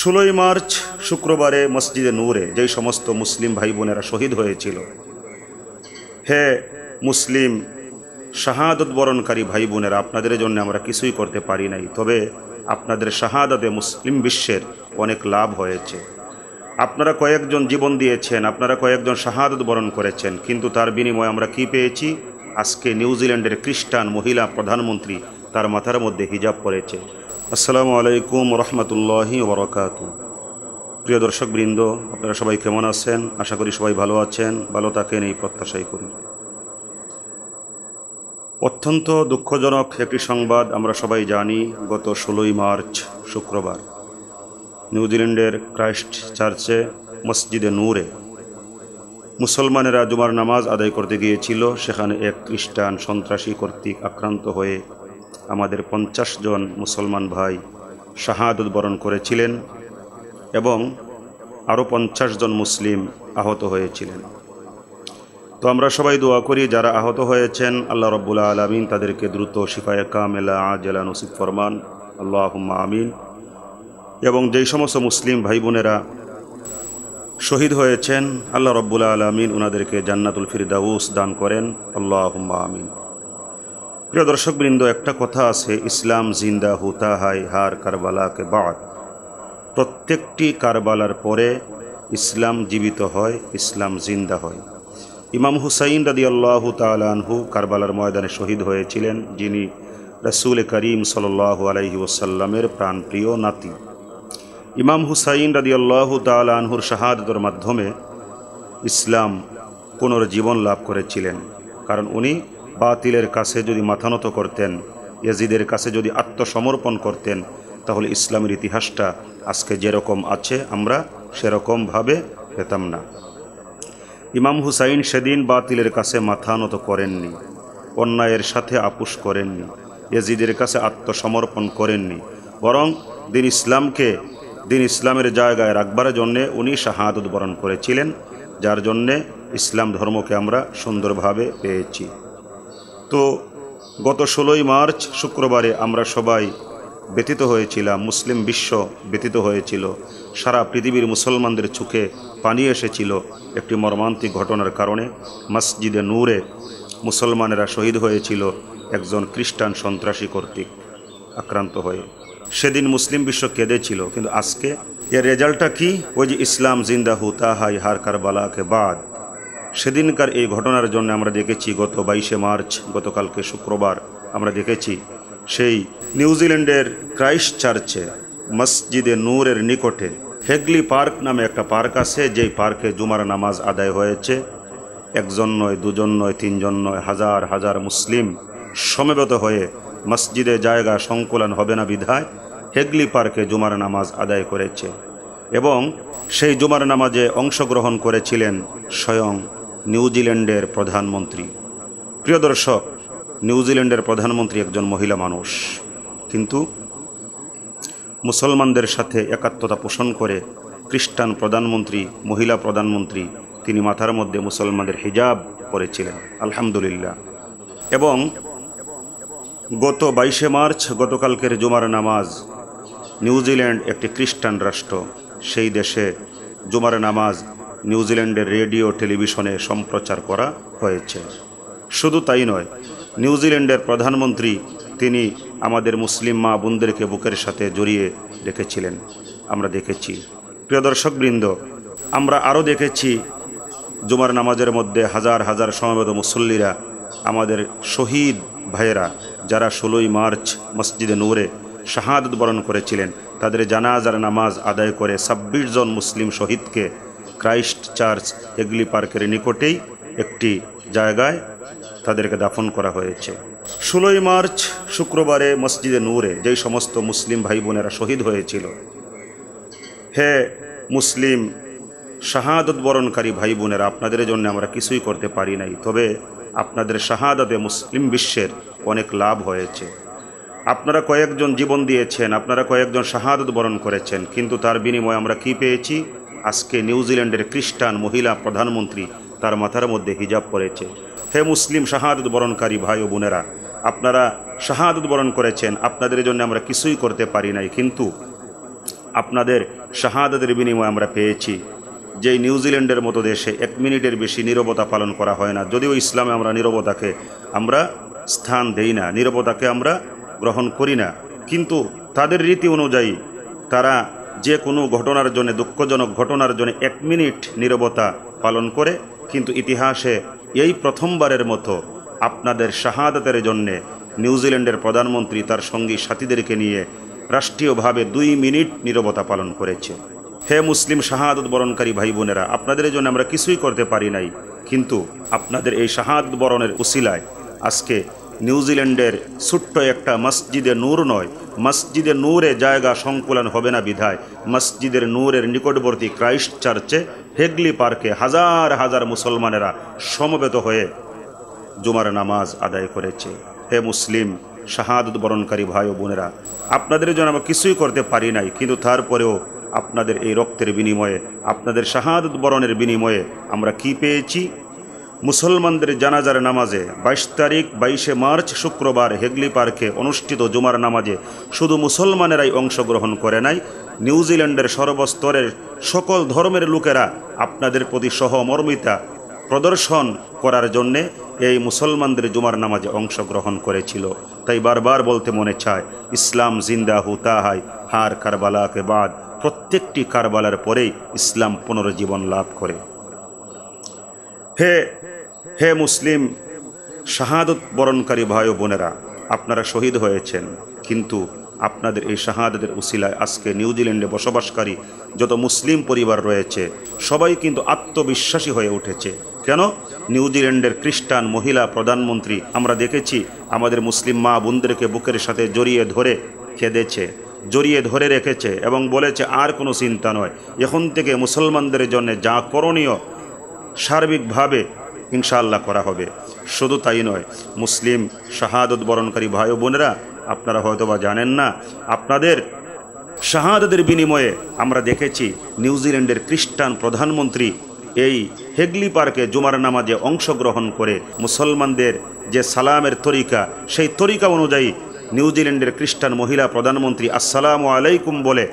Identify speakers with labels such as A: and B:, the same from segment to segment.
A: ষোলোই মার্চ শুক্রবারে মসজিদে নূরে যেই সমস্ত মুসলিম ভাই বোনেরা শহীদ হয়েছিল। হে মুসলিম শাহাদত বরণকারী ভাই বোনেরা, আপনাদের জন্য আমরা কিছুই করতে পারি নাই, তবে আপনাদের শাহাদতে মুসলিম বিশ্বের অনেক লাভ হয়েছে। আপনারা কয়েকজন জীবন দিয়েছেন, আপনারা কয়েকজন শাহাদত বরণ করেছেন, কিন্তু তার বিনিময়ে আমরা কি পেয়েছি? আজকে নিউজিল্যান্ডের খ্রিস্টান মহিলা প্রধানমন্ত্রী তার মাথার মধ্যে হিজাব পড়েছে। আসসালামু আলাইকুম রহমতুল্লাহি ওবরাকাত। প্রিয় দর্শকবৃন্দ, আপনারা সবাই কেমন আছেন? আশা করি সবাই ভালো আছেন, ভালো থাকেন, এই প্রত্যাশাই করি। অত্যন্ত দুঃখজনক একটি সংবাদ আমরা সবাই জানি, গত ষোলোই মার্চ, শুক্রবার। নিউজিল্যান্ডের ক্রাইস্ট চার্চে, মসজিদে নূরে। মুসলমানেরা জুমার নামাজ আদায় করতে গিয়েছিল, সেখানে এক খ্রিস্টান সন্ত্রাসী কর্তৃক আক্রান্ত হয়ে আমাদের পঞ্চাশ জন মুসলমান ভাই শাহাদত বরণ করেছিলেন এবং আরও পঞ্চাশ জন মুসলিম আহত হয়েছিলেন। তো আমরা সবাই দোয়া করি, যারা আহত হয়েছেন, আল্লাহ রব্বুল্লা আলমিন তাদেরকে দ্রুত শিফায় কামেলা আজলা নসিব ফরমান। আল্লাহ আমিন। এবং যেই সমস্ত মুসলিম ভাই বোনেরা শহীদ হয়েছেন, আল্লাহ রব্বুল্লা আলমিন ওনাদেরকে জান্নাতুল ফিরদাউস দান করেন। আল্লাহ আমিন। প্রিয় দর্শকবৃন্দ, একটা কথা আছে, ইসলাম জিন্দা হুতা হাই হার কারবালাকে বাদ। প্রত্যেকটি কারবালার পরে ইসলাম জীবিত হয়, ইসলাম জিন্দা হয়। ইমাম হুসাইন রাদি আল্লাহ তালানহু কারবালার ময়দানে শহীদ হয়েছিলেন, যিনি রসুল করিম সাল্লাহ আলহি ওসাল্লামের প্রাণপ্রিয় নাতি। ইমাম হুসাইন রাদি আল্লাহ তালানহুর শাহাদতর মাধ্যমে ইসলাম পুনর্জীবন লাভ করেছিলেন, কারণ উনি বাতিলের কাছে যদি মাথানত করতেন, ইয়াজিদের কাছে যদি আত্মসমর্পণ করতেন, তাহলে ইসলামের ইতিহাসটা আজকে যেরকম আছে, আমরা সেরকমভাবে পেতাম না। ইমাম হুসাইন সেদিন বাতিলের কাছে মাথা নত করেননি, অন্যায়ের সাথে আপুস করেননি, ইয়াজিদের কাছে আত্মসমর্পণ করেননি, বরং দিন ইসলামকে দিন ইসলামের জায়গায় রাখবার জন্যে উনি শাহাদত বরণ করেছিলেন, যার জন্যে ইসলাম ধর্মকে আমরা সুন্দরভাবে পেয়েছি। তো গত ষোলোই মার্চ শুক্রবারে আমরা সবাই ব্যতীত হয়েছিলাম, মুসলিম বিশ্ব ব্যতীত হয়েছিল। সারা পৃথিবীর মুসলমানদের চোখে পানি এসেছিল একটি মর্মান্তিক ঘটনার কারণে। মসজিদে নূরে মুসলমানেরা শহীদ হয়েছিল একজন খ্রিস্টান সন্ত্রাসী কর্তৃক আক্রান্ত হয়ে। সেদিন মুসলিম বিশ্ব কেঁদেছিল, কিন্তু আজকে এর রেজাল্টটা কি? ওই যে ইসলাম জিন্দা হুতা হাই হার কারবালাকে বাদ। সেদিনকার এই ঘটনার জন্য আমরা দেখেছি গত বাইশে মার্চ, গতকালকে শুক্রবার আমরা দেখেছি সেই নিউজিল্যান্ডের ক্রাইস্ট চার্চে মসজিদে নূরের নিকটে হেগলি পার্ক নামে একটা পার্ক আছে, যেই পার্কে জুমার নামাজ আদায় হয়েছে। একজন নয়, দুজন নয়, তিনজন নয়, হাজার হাজার মুসলিম সমবেত হয়ে মসজিদে জায়গা সংকুলন হবে না বিধায় হেগলি পার্কে জুমার নামাজ আদায় করেছে এবং সেই জুমার নামাজে অংশগ্রহণ করেছিলেন স্বয়ং নিউজিল্যান্ডের প্রধানমন্ত্রী। প্রিয় দর্শক নিউজিল্যান্ডের প্রধানমন্ত্রী একজন মহিলা মানুষ। কিন্তু মুসলমানদের সাথে একাত্মতা পোষণ করে খ্রিস্টান প্রধানমন্ত্রী, মহিলা প্রধানমন্ত্রী, তিনি মাথার মধ্যে মুসলমানদের হিজাব করেছিলেন আলহামদুলিল্লাহ। এবং গত বাইশে মার্চ গতকালকের জুমার নামাজ নিউজিল্যান্ড একটি খ্রিস্টান রাষ্ট্র, সেই দেশে জুমার নামাজ নিউজিল্যান্ডের রেডিও, টেলিভিশনে সম্প্রচার করা হয়েছে। শুধু তাই নয় নিউজিল্যান্ডের প্রধানমন্ত্রী তিনি আমাদের মুসলিম মা বোনদেরকে বুকের সাথে জড়িয়ে রেখেছিলেন। আমরা দেখেছি। প্রিয় দর্শকবৃন্দ, আমরা আরও দেখেছি জুমার নামাজের মধ্যে হাজার হাজার সমবেত মুসল্লিরা, আমাদের শহীদ ভাইয়েরা, যারা ষোলোই মার্চ মসজিদে নূরে শাহাদত বরণ করেছিলেন, তাদের জানাজার নামাজ আদায় করে ছাব্বিশ জন মুসলিম শহীদকে ক্রাইস্ট চার্চ এগলি পার্কের নিকটেই একটি জায়গায় তাদেরকে দাফন করা হয়েছে। ষোলোই মার্চ শুক্রবারে মসজিদে নূরে যেই সমস্ত মুসলিম ভাই বোনেরা শহীদ হয়েছিল, হে মুসলিম শাহাদত বরণকারী ভাই বোনেরা আপনাদের জন্য আমরা কিছুই করতে পারি নাই, তবে আপনাদের শাহাদতে মুসলিম বিশ্বের অনেক লাভ হয়েছে। আপনারা কয়েকজন জীবন দিয়েছেন, আপনারা কয়েকজন শাহাদত বরণ করেছেন, কিন্তু তার বিনিময়ে আমরা কি পেয়েছি? আজকে নিউজিল্যান্ডের খ্রিস্টান মহিলা প্রধানমন্ত্রী তার মাথার মধ্যে হিজাব পড়েছে। হে মুসলিম শাহাদত বরণকারী ভাই ও বোনেরা, আপনারা শাহাদত বরণ করেছেন, আপনাদের জন্য আমরা কিছুই করতে পারি নাই, কিন্তু আপনাদের শাহাদাতের বিনিময়ে আমরা পেয়েছি। যেই নিউজিল্যান্ডের মতো দেশে এক মিনিটের বেশি নীরবতা পালন করা হয় না, যদিও ইসলামে আমরা নীরবতাকে আমরা স্থান দেই না, নীরবতাকে আমরা গ্রহণ করি না। কিন্তু তাদের রীতি অনুযায়ী তারা যে কোনো ঘটনার জন্য, দুঃখজনক ঘটনার জন্য এক মিনিট নীরবতা পালন করে, কিন্তু ইতিহাসে এই প্রথমবারের মতো আপনাদের শাহাদাতের জন্যে নিউজিল্যান্ডের প্রধানমন্ত্রী তার সঙ্গী সাথীদেরকে নিয়ে রাষ্ট্রীয়ভাবে দুই মিনিট নীরবতা পালন করেছে। হে মুসলিম শাহাদত বরণকারী ভাই বোনেরা, আপনাদের জন্য আমরা কিছুই করতে পারি নাই, কিন্তু আপনাদের এই শাহাদত বরণের উসিলায় আজকে নিউজিল্যান্ডের ছোট্ট একটা মসজিদে নূর নয়। মসজিদে নূরে জায়গা সংকুলন হবে না বিধায়। মসজিদের নূরের নিকটবর্তী ক্রাইস্ট চার্চে, হেগলি পার্কে হাজার হাজার মুসলমানেরা সমবেত হয়ে জুমার নামাজ আদায় করেছে। হে মুসলিম, শাহাদত বরণকারী ভাই ও বোনেরা, আপনাদের জন্য আমরা কিছুই করতে পারি নাই, কিন্তু তারপরেও আপনাদের এই রক্তের বিনিময়ে, আপনাদের শাহাদত বরণের বিনিময়ে আমরা কি পেয়েছি? মুসলমানদের জানাজার নামাজে বাইশ তারিখ বাইশে মার্চ শুক্রবার হেগলি পার্কে অনুষ্ঠিত জুমার নামাজে শুধু মুসলমানেরাই অংশগ্রহণ করে নাই, নিউজিল্যান্ডের সর্বস্তরের সকল ধর্মের লোকেরা আপনাদের প্রতি সহমর্মিতা প্রদর্শন করার জন্যে এই মুসলমানদের জুমার নামাজে অংশগ্রহণ করেছিল। তাই বারবার বলতে মনে চায়, ইসলাম জিন্দা হু তাহাই, হার কারবালাকে বাদ, প্রত্যেকটি কারবালার পরেই ইসলাম পুনর্জীবন লাভ করে। হে হে মুসলিম, শাহাদত বরণকারী ভাই ও বোনেরা, আপনারা শহীদ হয়েছেন, কিন্তু আপনাদের এই শাহাদতের উসিলায় আজকে নিউজিল্যান্ডে বসবাসকারী যত মুসলিম পরিবার রয়েছে, সবাই কিন্তু আত্মবিশ্বাসী হয়ে উঠেছে। কেন? নিউজিল্যান্ডের খ্রিস্টান মহিলা প্রধানমন্ত্রী আমরা দেখেছি, আমাদের মুসলিম মা বোনদেরকে বুকের সাথে জড়িয়ে ধরে খেদেছে, জড়িয়ে ধরে রেখেছে এবং বলেছে, আর কোনো চিন্তা নয়। এখন থেকে মুসলমানদের জন্য যা করণীয় সার্বিকভাবে ইনশাআল্লাহ করা হবে। শুধু তাই নয়, মুসলিম শাহাদত বরণকারী ভাই বোনেরা, আপনারা হয়তো বা জানেন না, আপনাদের শাহাদতের বিনিময়ে আমরা দেখেছি নিউজিল্যান্ডের খ্রিস্টান প্রধানমন্ত্রী এই হেগলি পার্কে জুমার নামাজে অংশগ্রহণ করে মুসলমানদের যে সালামের তরিকা, সেই তরিকা অনুযায়ী নিউজিল্যান্ডের খ্রিস্টান মহিলা প্রধানমন্ত্রী আসসালামু আলাইকুম বলে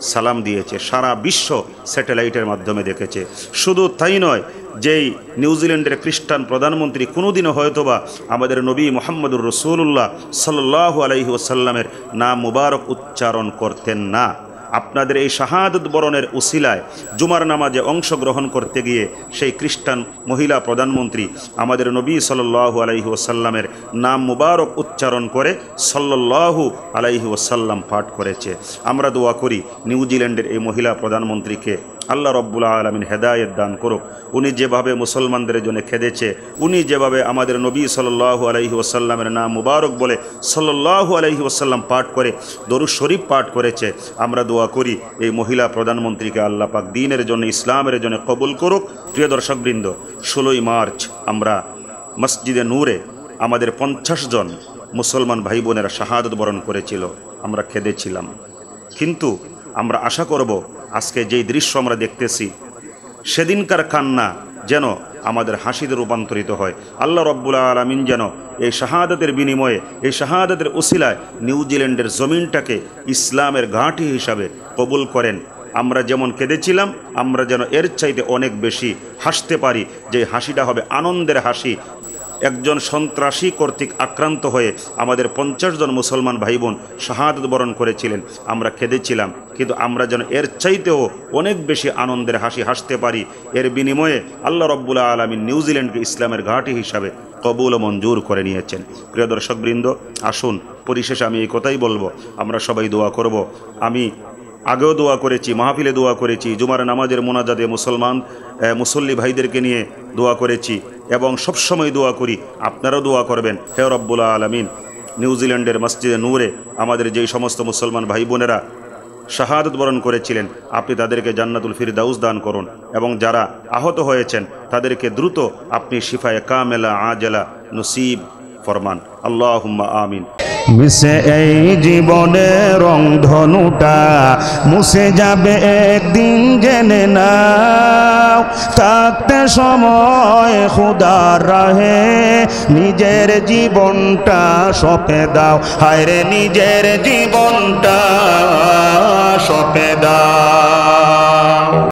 A: সালাম দিয়েছে। সারা বিশ্ব স্যাটেলাইটের মাধ্যমে দেখেছে। শুধু তাই নয়, যেই নিউজিল্যান্ডের খ্রিস্টান প্রধানমন্ত্রী কোনোদিনও হয়তোবা আমাদের নবী মোহাম্মদুর রসুল্লাহ সাল্লাহ আলহি ওসাল্লামের নাম মুবারক উচ্চারণ করতেন না। আপনাদের এই শাহাদত বরণের উসিলায় জুমার নামাজে অংশগ্রহণ করতে গিয়ে সেই খ্রিস্টান মহিলা প্রধানমন্ত্রী আমাদের নবী সাল্লাহু আলাইহি ওসাল্লামের নাম মুবারক উচ্চারণ করে সাল্লাহু আলাইহি ওসাল্লাম পাঠ করেছে। আমরা দোয়া করি নিউজিল্যান্ডের এই মহিলা প্রধানমন্ত্রীকে আল্লাহ রব্বুল আলমিন হেদায়ত দান করুক। উনি যেভাবে মুসলমানদের জন্য খেদেছে, উনি যেভাবে আমাদের নবী সাল্লাহু আলহি ওসাল্লামের নাম মুবারক বলে সাল্লাহু আলহি ওসাল্লাম পাঠ করে দরু শরীফ পাঠ করেছে, আমরা দোয়া করি এই মহিলা প্রধানমন্ত্রীকে আল্লাহ পাক দিনের জন্য, ইসলামের জন্য কবুল করুক। প্রিয় দর্শকবৃন্দ, ষোলোই মার্চ আমরা মসজিদে নূরে আমাদের পঞ্চাশ জন মুসলমান ভাই বোনেরা শাহাদত বরণ করেছিল, আমরা খেদেছিলাম। কিন্তু আমরা আশা করব আজকে যেই দৃশ্য আমরা দেখতেছি, সেদিনকার কান্না যেন আমাদের হাসিতে রূপান্তরিত হয়। আল্লাহ রব্বুল্লা আলমিন যেন এই শাহাদাতের বিনিময়ে, এই শাহাদাতের উসিলায় নিউজিল্যান্ডের জমিনটাকে ইসলামের ঘাঁটি হিসাবে কবুল করেন। আমরা যেমন কেঁদেছিলাম, আমরা যেন এর চাইতে অনেক বেশি হাসতে পারি। যে হাসিটা হবে আনন্দের হাসি একজন সন্ত্রাসী কর্তৃক আক্রান্ত হয়ে আমাদের পঞ্চাশ জন মুসলমান ভাই বোন শাহাদত বরণ করেছিলেন। আমরা খেদেছিলাম, কিন্তু আমরা যেন এর চাইতেও অনেক বেশি আনন্দের হাসি হাসতে পারি। এর বিনিময়ে আল্লাহ রব্বুল্লা আলমিন নিউজিল্যান্ডকে ইসলামের ঘাঁটি হিসাবে কবুল মঞ্জুর করে নিয়েছেন। প্রিয় দর্শকবৃন্দ, আসুন, পরিশেষে আমি এই কথাই বলব। আমরা সবাই দোয়া করব, আমি আগেও দোয়া করেছি, মাহফিলে দোয়া করেছি, জুমার নামাজের মোনাজাদে মুসলমান মুসল্লি ভাইদেরকে নিয়ে দোয়া করেছি এবং সবসময় দোয়া করি, আপনারাও দোয়া করবেন। হে রব্বুল্লা আলমিন নিউজিল্যান্ডের মসজিদে নূরে আমাদের যেই সমস্ত মুসলমান ভাই বোনেরা শাহাদত বরণ করেছিলেন, আপনি তাদেরকে জান্নাতুল ফিরদাউস দান করুন এবং যারা আহত হয়েছেন, তাদেরকে দ্রুত আপনি শিফায় কামেলা, আজেলা, নসিব ফরমান। আল্লাহ আমিন। মিশে এই জীবনে রং ধনুটা, মুছে যাবে একদিন জেনে নাও। থাকতে সময় খুদার রাহে, নিজের জীবনটা সপে দাও। হায়রে নিজের জীবনটা সপে দাও।